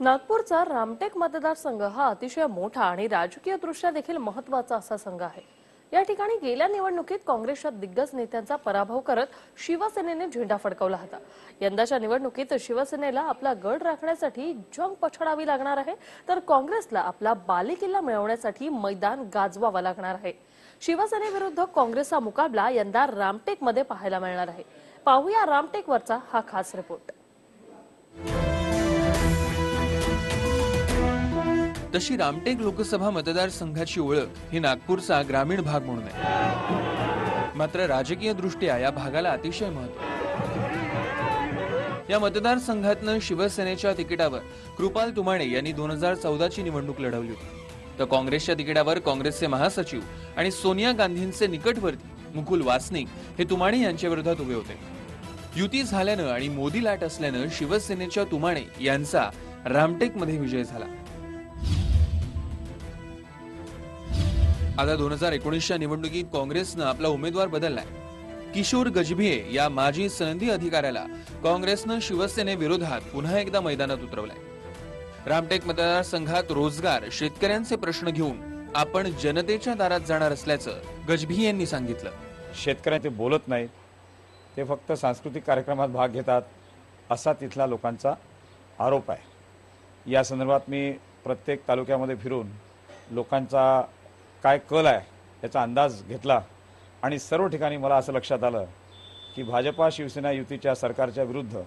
नागपूरचा रामटेक मतदारसंघ हा अतिशय मोठा आणि राजकीय दृष्ट्या देखील महत्त्वाचा असा संघ आहे. या ठिकाणी गेल्या निवडणुकीत काँग्रेसच्या दिग्गज नेत्यांचा पराभव करत शिवसेनेने झेंडा फडकवला होता. यंदाच्या निवडणुकीत शिवसेनेला आपला गड राखण्यासाठी जंग पछाडावी लागणार आहे तर काँग्रेसला आपला बालेकिल्ला मिळवण्यासाठी मैदान गाजवावं लागणार आहे. शिवसेनेविरुद्ध काँग्रेसचा मुकाबला यंदा रामटेकमध्ये पाहायला मिळणार आहे. पाहूया रामटेकवरचा हा खास रिपोर्ट तशी रामटेक लोकसभा मतदारसंघाची ओळख ही नागपूरचा ग्रामीण भाग म्हणून आहे. मात्र राजकीय दृष्ट्या या भागाला अतिशय महत्त्व या मतदारसंघातनं शिवसेनेच्या तिकिटावर कृपाल तुमाणे यांनी दोन हजार चौदाची निवडणूक लढवली होती. तर काँग्रेसच्या तिकिटावर काँग्रेसचे महासचिव आणि सोनिया गांधींचे निकटवर्ती मुकुल वासनिक हे तुमाणे यांच्या विरोधात उभे होते. युती झाल्यानं आणि मोदी लाट असल्यानं शिवसेनेच्या तुमाणे यांचा रामटेकमध्ये विजय झाला. आता दोन हजार एकोणीसच्या निवडणुकीत काँग्रेसनं आपला उमेदवार बदललाय. किशोर गजभिये या माजी सनदी अधिकाऱ्याला काँग्रेसनं शिवसेनेविरोधात पुन्हा एकदा मैदानात उतरवलंय. रामटेक मतदारसंघात रोजगार शेतकऱ्यांचे प्रश्न घेऊन आपण जनतेच्या दारात जाणार असल्याचं गजभिये यांनी सांगितलं. शेतकऱ्यांचे बोलत नाहीत. ते फक्त सांस्कृतिक कार्यक्रमात भाग घेतात असा तिथला लोकांचा आरोप आहे. या संदर्भात मी प्रत्येक तालुक्यामध्ये फिरून लोकांचा काय कल आहे याचा अंदाज घेतला. आणि सर्व ठिकाणी मला असं लक्षात आलं की भाजपा शिवसेना युतीच्या सरकारच्या विरुद्ध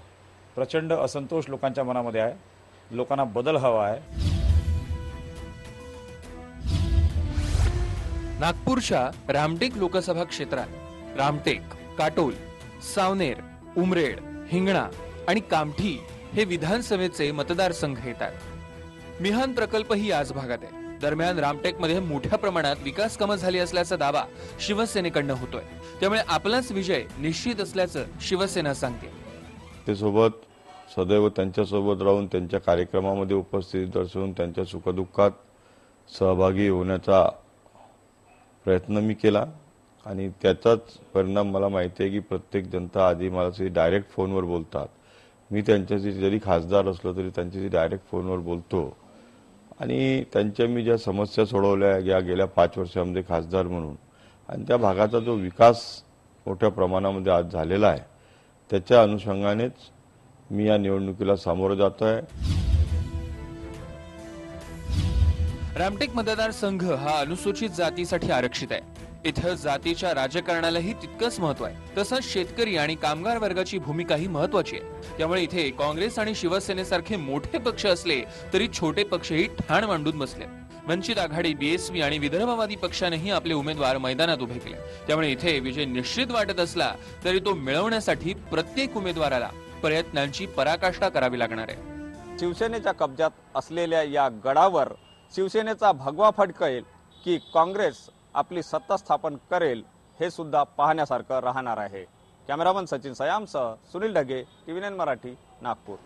प्रचंड असंतोष लोकांच्या मनामध्ये आहे. लोकांना बदल हवा आहे. नागपूरच्या रामटेक लोकसभा क्षेत्रात रामटेक काटोल सावनेर उमरेड हिंगणा आणि कामठी हे विधानसभेचे मतदारसंघ येतात. मिहान प्रकल्प ही याच भागात आहे. दरम्यान रामटेकमध्ये मोठ्या प्रमाणात विकास कामं झाली असल्याचा दावा शिवसेनेकडनं होतोय. त्यामुळे आपलाच विजय निश्चित असल्याचं शिवसेना सांगते. ते सोबत सदैव त्यांच्यासोबत राहून त्यांच्या कार्यक्रमामध्ये उपस्थिती दर्शवून त्यांच्या सुखदुःखात सहभागी होण्याचा प्रयत्न मी केला. आणि त्याचाच परिणाम मला माहिती आहे की प्रत्येक जनता आधी मला डायरेक्ट फोनवर बोलतात. मी त्यांच्याशी जरी खासदार असलो तरी त्यांच्याशी डायरेक्ट फोनवर बोलतो. आणि त्यांच्या मी ज्या समस्या सोडवल्या या गेल्या पाच वर्षामध्ये खासदार म्हणून आणि त्या भागाचा जो विकास मोठ्या प्रमाणामध्ये आज झालेला आहे त्याच्या अनुषंगानेच मी या निवडणुकीला सामोरं जातो आहे. रामटेक मतदारसंघ हा अनुसूचित जातीसाठी आरक्षित आहे. इथं जातीच्या राजकारणालाही तितकंच महत्त्व आहे. तसंच शेतकरी आणि कामगार वर्गाची भूमिकाही महत्वाची आहे. त्यामुळे इथे काँग्रेस आणि शिवसेनेसारखे मोठे पक्ष असले तरी छोटे पक्षही ठाण मांडून बसले. वंचित आघाडी बीएसपी आणि विदर्भवादी पक्षानेही आपले उमेदवार मैदानात उभे केले. त्यामुळे इथे विजय निश्चित वाटत असला तरी तो मिळवण्यासाठी प्रत्येक उमेदवाराला प्रयत्नांची पराकाष्ठा करावी लागणार आहे. शिवसेनेच्या कब्जात असलेल्या या गडावर शिवसेनेचा भगवा फडकेल की काँग्रेस आपली सत्ता स्थापन करेल हे सुद्धा पाहण्यासारखं राहणार आहे. कॅमेरामन सचिन सयामसह सुनील ढगे टीव्ही नाईन मराठी नागपूर.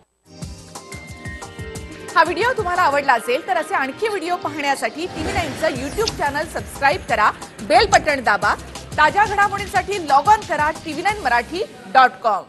हा व्हिडिओ तुम्हाला आवडला असेल तर असे आणखी व्हिडिओ पाहण्यासाठी टीव्ही नाईनचं युट्यूब चॅनल सबस्क्राईब करा बेल बटन दाबा ताज्या घडामोडींसाठी लॉग ऑन करा TV nine Marathi dot com.